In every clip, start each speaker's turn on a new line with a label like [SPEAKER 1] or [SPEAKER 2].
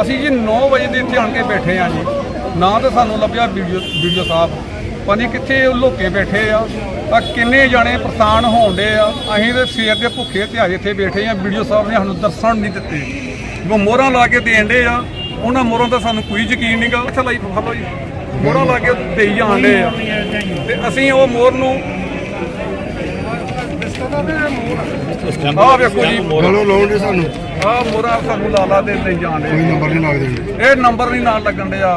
[SPEAKER 1] ਅਸੀਂ ਜੀ 9 ਵਜੇ ਦੇ ਇੱਥੇ ਆਣ ਕੇ ਬੈਠੇ ਆ ਜੀ। ਨਾ ਤਾਂ ਸਾਨੂੰ ਲੱਭਿਆ ਵੀਡੀਓ ਵੀਡੀਓ ਸਾਹਿਬ। ਪਤਾ ਨਹੀਂ ਕਿੱਥੇ ਉਹ ਲੋਕੇ ਬੈਠੇ ਆ। ਆ ਕਿੰਨੇ ਜਾਣੇ ਪਰੇਸ਼ਾਨ ਹੋਣ ਡੇ ਆ। ਅਸੀਂ ਤੇ ਸਵੇਰ ਦੇ ਭੁੱਖੇ ਤੇ ਆਏ ਇੱਥੇ ਬੈਠੇ ਆ ਵੀਡੀਓ ਸਾਹਿਬ ਨੇ ਸਾਨੂੰ ਦਰਸ਼ਨ ਨਹੀਂ ਦਿੱਤੇ। ਉਹ ਮੋਹਰਾਂ ਲਾ ਕੇ ਦੇਣ ਡੇ ਆ, ਉਹਨਾਂ ਮੋਹਰਾਂ ਦਾ ਸਾਨੂੰ ਕੋਈ ਯਕੀਨ ਨਹੀਂਗਾ ਅੱਛਾ ਲਾਈ ਫਲੋ ਜੀ। ਮੋਹਰਾਂ ਲਾ ਕੇ ਦੇਈ ਜਾਣ ਆ। ਤੇ ਅਸੀਂ ਉਹ ਮੋਹਰ ਨੂੰ ਆਹ ਵੇਖੋ ਜੀ।
[SPEAKER 2] ਚਲੋ ਲਾਉਣ ਦੇ ਸਾਨੂੰ।
[SPEAKER 1] ਆਹ ਮੋਹਰਾਂ ਸਾਨੂੰ ਲਾਲਾ ਦੇ ਦੇਈ ਜਾਣ
[SPEAKER 2] ਕੋਈ ਨੰਬਰ ਨਹੀਂ ਲੱਗਦੇ
[SPEAKER 1] ਇਹ ਨੰਬਰ ਨਹੀਂ ਨਾਲ ਲੱਗਣ ਡਿਆ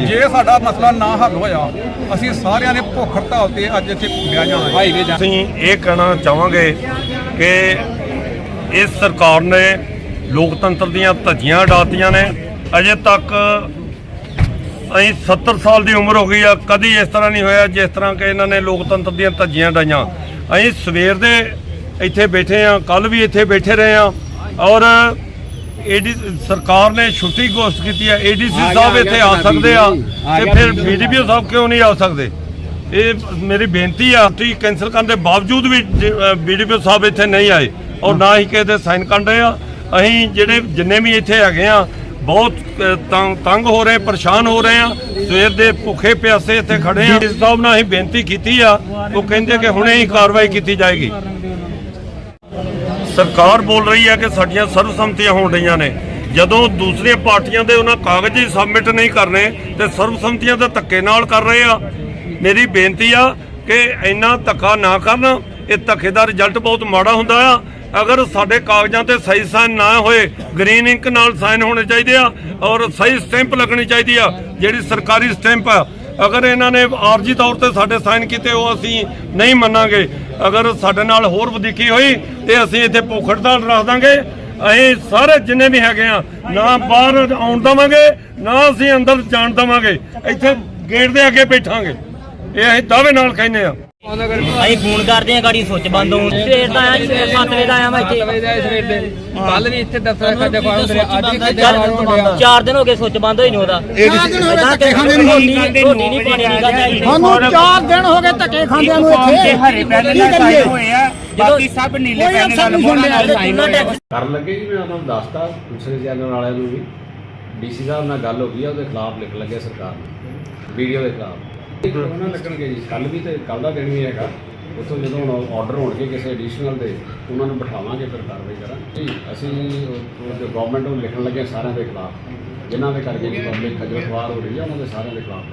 [SPEAKER 1] ਜੇ ਸਾਡਾ ਮਸਲਾ ਨਾ ਹੱਲ ਹੋਇਆ ਅਸੀਂ ਸਾਰਿਆਂ ਨੇ ਭੁੱਖ ਹੜਤਾਲ ਤੇ ਅੱਜ ਇੱਥੇ ਬਿਆ ਜਾਣਾ ਹੈ
[SPEAKER 3] ਅਸੀਂ ਇਹ ਕਹਿਣਾ ਚਾਹਾਂਗੇ ਕਿ ਇਸ ਸਰਕਾਰ ਨੇ ਲੋਕਤੰਤਰ ਦੀਆਂ ਧੱਜੀਆਂ ਡਾਤੀਆਂ ਨੇ। ਅਜੇ ਤੱਕ ਅਸੀਂ 70 ਸਾਲ ਦੀ ਉਮਰ ਹੋ ਗਈ ਆ ਕਦੀ ਇਸ ਤਰ੍ਹਾਂ ਨਹੀਂ ਹੋਇਆ ਜਿਸ ਤਰ੍ਹਾਂ ਕਿ ਇਹਨਾਂ ਨੇ ਲੋਕਤੰਤਰ ਦੀਆਂ ਧੱਜੀਆਂ ਡਾਈਆਂ ਅਸੀਂ ਸਵੇਰ ਦੇ ਇੱਥੇ ਬੈਠੇ ਆ ਕੱਲ ਵੀ ਇੱਥੇ ਬੈਠੇ ਰਹੇ ਆ ਔਰ ਏਡੀ ਸਰਕਾਰ ਨੇ ਛੁੱਟੀ ਘੋਸ਼ਿਤ ਕੀਤੀ ਹੈ ਏਡੀਸੀ ਸਾਹਿਬ ਇੱਥੇ ਆ ਸਕਦੇ ਆ ਤੇ ਫਿਰ ਬੀਡੀਪੀਓ ਸਾਹਿਬ ਕਿਉਂ ਨਹੀਂ ਆ ਸਕਦੇ? ਇਹ ਮੇਰੀ ਬੇਨਤੀ ਆ ਤੁਸੀਂ ਕੈਂਸਲ ਕਰਨ ਦੇ ਬਾਵਜੂਦ ਵੀ ਬੀਡੀਪੀਓ ਸਾਹਿਬ ਇੱਥੇ ਨਹੀਂ ਆਏ ਔਰ ਨਾ ਹੀ ਕਿਸੇ ਦੇ ਸਾਈਨ ਕਰਨ ਰਹੇ ਆ। ਅਸੀਂ ਜਿਹੜੇ ਜਿੰਨੇ ਵੀ ਇੱਥੇ ਹੈਗੇ ਆ ਬਹੁਤ ਤੰਗ ਤੰਗ ਹੋ ਰਹੇ ਪਰੇਸ਼ਾਨ ਹੋ ਰਹੇ ਆ। ਸਵੇਰ ਦੇ ਭੁੱਖੇ ਪਿਆਸੇ ਇੱਥੇ ਖੜੇ ਆ। ਇਸ ਸਾਹਿਬ ਨਾਲ ਅਸੀਂ ਬੇਨਤੀ ਕੀਤੀ ਆ। ਉਹ ਕਹਿੰਦੇ ਕਿ ਹੁਣੇ ਹੀ ਕਾਰਵਾਈ ਕੀਤੀ ਜਾਏਗੀ। ਸਰਕਾਰ ਬੋਲ ਰਹੀ ਹੈ ਕਿ ਸਾਡੀਆਂ ਸਰਵਸੰਮਤੀਆਂ ਹੋਣ ਰਹੀਆਂ ਨੇ। ਜਦੋਂ ਦੂਸਰੀਆਂ ਪਾਰਟੀਆਂ ਦੇ ਉਹਨਾਂ ਕਾਗਜ਼ ਹੀ ਸਬਮਿਟ ਨਹੀਂ ਕਰਨੇ ਤੇ ਸਰਵਸੰਮਤੀਆਂ ਦੇ ਧੱਕੇ ਨਾਲ ਕਰ ਰਹੇ ਆ। ਮੇਰੀ ਬੇਨਤੀ ਆ ਕਿ ਇੰਨਾ ਧੱਕਾ ਨਾ ਕਰਨ। ਇਹ ਧੱਕੇ ਦਾ ਰਿਜ਼ਲਟ ਬਹੁਤ ਮਾੜਾ ਹੁੰਦਾ ਆ। ਅਗਰ ਸਾਡੇ ਕਾਗਜ਼ਾਂ ਤੇ ਸਹੀ ਸਾਈਨ ਨਾ ਹੋਏ ਗ੍ਰੀਨ ਇੰਕ ਨਾਲ ਸਾਈਨ ਹੋਣੇ ਚਾਹੀਦੇ ਆ ਔਰ ਸਹੀ ਸਟੈਂਪ ਲੱਗਣੀ ਚਾਹੀਦੀ ਆ, ਜਿਹੜੀ ਸਰਕਾਰੀ ਸਟੈਂਪ ਆ। ਅਗਰ ਇਹਨਾਂ ਨੇ ਆਰਜੀ ਤੌਰ ਤੇ ਸਾਡੇ ਸਾਈਨ ਕੀਤੇ, ਉਹ ਅਸੀਂ ਨਹੀਂ ਮੰਨਾਂਗੇ। ਅਗਰ ਸਾਡੇ ਨਾਲ ਹੋਰ ਵਧੀਕੀ ਹੋਈ, ਤੇ ਅਸੀਂ ਇੱਥੇ ਭੁੱਖ ਹੜਤਾਲ ਰੱਖ ਦਾਂਗੇ। ਅਸੀਂ ਸਾਰੇ ਜਿੰਨੇ ਵੀ ਹੈਗੇ ਆ, ਨਾ ਬਾਹਰ ਆਉਣ ਦਵਾਂਗੇ, ਨਾ ਅਸੀਂ ਅੰਦਰ ਜਾਣ ਦਵਾਂਗੇ। ਇੱਥੇ ਗੇਟ ਦੇ ਅੱਗੇ ਬੈਠਾਂਗੇ। ਇਹ ਅਸੀਂ ਦਾਅਵੇ ਨਾਲ ਕਹਿੰਦੇ ਆ।
[SPEAKER 4] ਅਸੀਂ ਫੋਨ ਕਰਦੇ ਆ ਗਾੜੀ ਸੁੱਚ ਬੰਦ ਹੋਣ। ਸਵੇਰ ਦਾ ਆਇਆ ਸਵੇਰ 7 ਵਜੇ ਦਾ ਆਇਆ ਮੈਂ ਇੱਥੇ।
[SPEAKER 5] ਕੱਲ ਵੀ ਇੱਥੇ ਦਫ਼ਤਰ ਖਾਦੇ ਖਵਾਉਣ ਹੁੰਦੇ ਆ, ਅੱਜ ਵੀ ਖਾਦੇ ਖਵਾਉਣ ਹੁੰਦੇ ਆ।
[SPEAKER 4] ਚਾਰ ਦਿਨ ਹੋ ਗਏ ਸੁੱਚ ਬੰਦ ਹੋਈ ਨੂੰ ਉਹਦਾ। ਇਦਾਂ ਕਿ ਰੋਟੀ ਰੋਟੀ ਨਹੀਂ ਪਾਣੀ ਨਹੀਂ ਖਾਦਾ
[SPEAKER 6] ਸਾਨੂੰ 4 ਦਿਨ ਹੋ ਗਏ ਧੱਕੇ ਖਾਂਦਿਆਂ ਨੂੰ ਇੱਥੇ।
[SPEAKER 5] ਹਰੇ ਪੈਨ ਨਾਲ ਸਾਈਨ ਹੋਏ ਆ ਬਾਕੀ ਸਭ ਨੀਲੇ
[SPEAKER 6] ਕੋਈ
[SPEAKER 5] ਪੈਨ
[SPEAKER 6] ਅਫਸਰ
[SPEAKER 5] ਨਾਲ
[SPEAKER 6] ਸੁਣਿਆ
[SPEAKER 5] ਨਾਲ ਸਾਈਨ ਹੋਏ ਆ।
[SPEAKER 7] ਕਰਨ ਲੱਗੇ ਜੀ ਮੈਂ ਉਹਨਾਂ ਨੂੰ ਦੱਸਤਾ ਦੂਸਰੇ ਚੈਨਲ ਵਾਲਿਆਂ ਨੂੰ ਵੀ। ਡੀਸੀ ਸਾਹਿਬ ਨਾਲ ਗੱਲ ਹੋ ਗਈ ਆ ਉਹਦੇ ਖਿਲਾਫ ਲਿਖ ਲੱਗੇ ਸਰਕਾਰ ਨੂੰ। ਵੀਡੀਓ ਦੇ ਖਿਲਾਫ। ਉਹਨਾਂ ਲੱਗਣਗੇ ਜੀ। ਕੱਲ ਵੀ ਤੇ ਕੱਲ ਦਾ ਦਿਨ ਵੀ ਹੈਗਾ। ਉੱਥੋਂ ਜਦੋਂ ਹੁਣ ਆਰਡਰ ਹੋਣਗੇ ਕਿਸੇ ਐਡੀਸ਼ਨਲ ਦੇ ਉਹਨਾਂ ਨੂੰ ਬਿਠਾਵਾਂਗੇ ਫਿਰ ਕਾਰਵਾਈ ਕਰਾਂਗੇ। ਜੀ ਅਸੀਂ ਗਵਰਨਮੈਂਟ ਨੂੰ ਲਿਖਣ ਲੱਗੇ ਸਾਰਿਆਂ ਦੇ ਖਿਲਾਫ। ਜਿਨ੍ਹਾਂ ਦੇ ਕਰਕੇ ਪਬਲਿਕ ਖੱਜਲ ਖਵਾਰ ਹੋ ਰਹੀ ਹੈ ਉਹਨਾਂ ਦੇ ਸਾਰਿਆਂ ਦੇ ਖਿਲਾਫ।